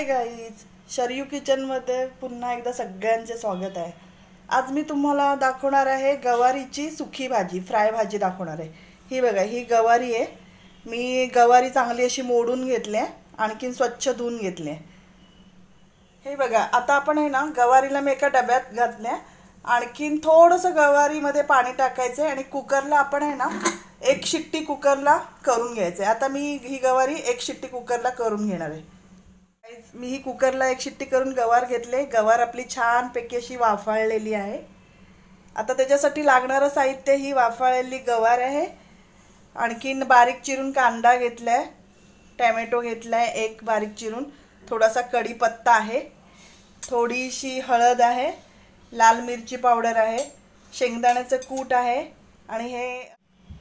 Hi guys Sharayu किचनमध्ये पुन्हा एकदा सगळ्यांचे स्वागत आहे. आज मी तुम्हाला दाखवणार आहे गवारीची सुखी भाजी फ्राय भाजी दाखवणार आहे. ही बघा ही गवारी आहे. मी गवारी चांगली अशी मोडून घेतली आहे आणखीन स्वच्छ धुवून घेतली आहे. हे बघा आता आपण आहे ना गवारीला मी एका डब्यात घातल्या आणखीन थोडंसं गवारीमध्ये पाणी टाकायचं आहे आणि कुकरला आपण आहे ना एक शिट्टी कुकरला करून घ्यायचं आहे आता मी ही गवारी एक शिट्टी कुकरला करून घेणार आहे. मी ही कुकरला एक शिट्टी करून गवार घेतले. गवार आपली छानपैकी अशी वाफाळलेली आहे. आता त्याच्यासाठी लागणारं साहित्य ही वाफाळलेली गवार आहे. आणखीन बारीक चिरून कांदा घेतलाय. टॅमॅटो घेतलाय एक बारीक चिरून. थोडासा कढीपत्ता आहे. थोडीशी हळद आहे. लाल मिरची पावडर आहे. शेंगदाण्याचं कूट आहे. आणि हे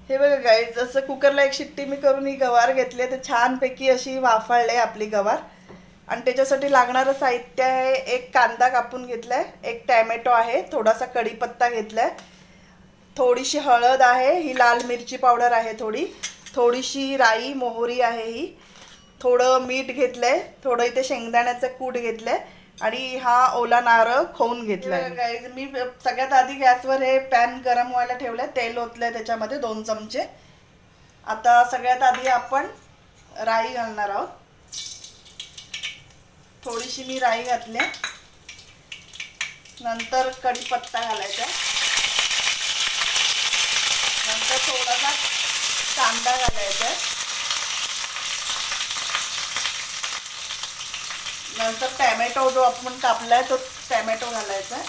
हे बघा गाई जसं कुकरला एक शिट्टी मी करून ही गवार घेतली तर छानपैकी अशी वाफाळले आपली गवार. आणि त्याच्यासाठी लागणारं साहित्य आहे एक कांदा कापून घेतलाय एक टॅमॅटो आहे थोडासा कढीपत्ता घेतलाय. थोडीशी हळद आहे ही लाल मिरची पावडर आहे थोडी. थोडीशी राई मोहरी आहे ही. थोडं मीठ घेतलंय थोडं इथे शेंगदाण्याचं कूट घेतलंय आणि हा ओला नारळ खोवून घेतलाय. आहे मी सगळ्यात आधी गॅसवर हे पॅन गरम व्हायला ठेवलंय तेल ओतलंय त्याच्यामध्ये दोन चमचे. आता सगळ्यात आधी आपण राई घालणार आहोत. थोडीशी मी राई घातली. नंतर कढीपत्ता घालायचा. नंतर थोडासा कांदा घालायचा. नंतर टॅमॅटो जो आपण कापलाय तो टॅमॅटो घालायचा.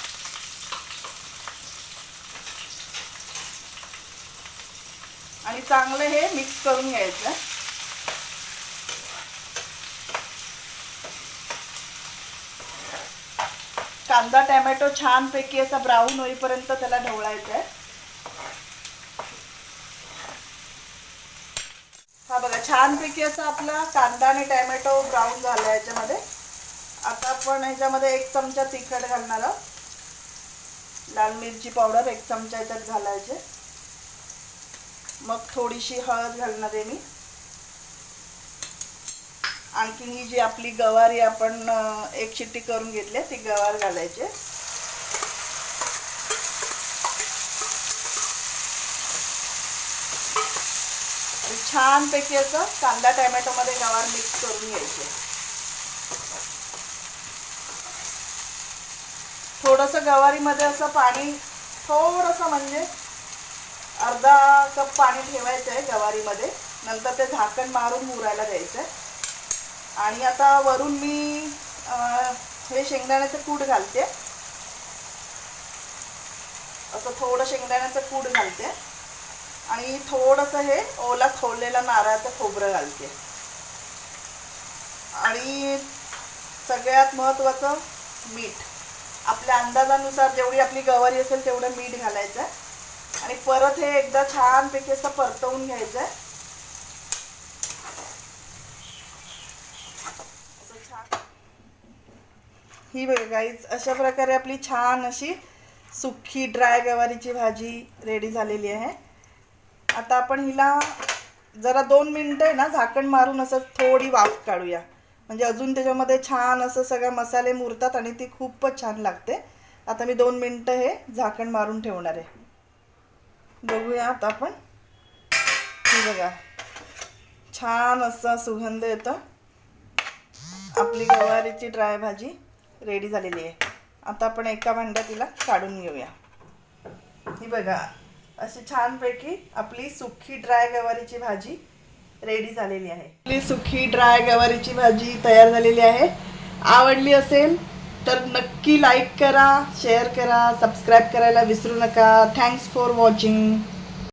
आणि चांगलं हे मिक्स करून घ्यायचं. कांदा टॅमॅटो छानपैकी असा ब्राऊन होईपर्यंत त्याला ढवळायचा आहे हा बघा छानपैकी असा आपला कांदा आणि टॅमॅटो ब्राऊन झाला याच्यामध्ये. आता आपण ह्याच्यामध्ये एक चमचा तिखट घालणार आहोत. लाल मिरची पावडर एक चमचा याच्यात घालायचे. मग थोडीशी हळद घालणार आहे मी. आणखी ही जी आपली गवारी आपण एक शिट्टी करून घेतली आहे, ती गवार घालायचे छानपैकी असं कांदा टॅमॅटोमध्ये गवार मिक्स करून घ्यायचे थोडंसं गवारीमध्ये असं पाणी थोडंसं म्हणजे अर्धा कप पाणी ठेवायचं आहे गवारीमध्ये. नंतर ते झाकण मारून मुरायला द्यायचं आहे. आणि आता वरून मी हे शेंगदाण्याचं कूट घालते. असं थोडं शेंगदाण्याचं कूट घालते. आणि थोडंसं हे ओला खोललेलं नारळाचं खोबरं घालते. आणि सगळ्यात महत्त्वाचं मीठ. आपल्या अंदाजानुसार जेवढी आपली गवारी असेल तेवढं मीठ घालायचं. आणि परत हे एकदा छानपैकी असं परतवून घ्यायचं आहे असं छान ही बघा गाईज अशा प्रकारे आपली छान अशी सुक्की ड्राय गवारीची भाजी रेडी झालेली आहे. आता आपण हिला जरा दोन मिनटं आहे ना झाकण मारून असं थोडी वाफ काढूया. म्हणजे अजून त्याच्यामध्ये छान असं सगळ्या मसाले मुरतात आणि ती खूपच छान लागते. आता मी दोन मिनटं हे झाकण मारून ठेवणार आहे. बघूया आता आपण. ही बघा छान असा सुगंध येतो. आपली गवारीची ड्राय भाजी. रेडी झालेली आहे. आता आपण एका भांड्यात तिला काढून घेऊया. ही बघा अशी छानपैकी आपली सुखी ड्राय गवारीची भाजी रेडी झालेली आहे. आपली सुखी ड्राय गवारीची भाजी तयार झालेली आहे. आवडली असेल तर नक्की लाईक करा शेअर करा सबस्क्राईब करायला विसरू नका. Thanks for watching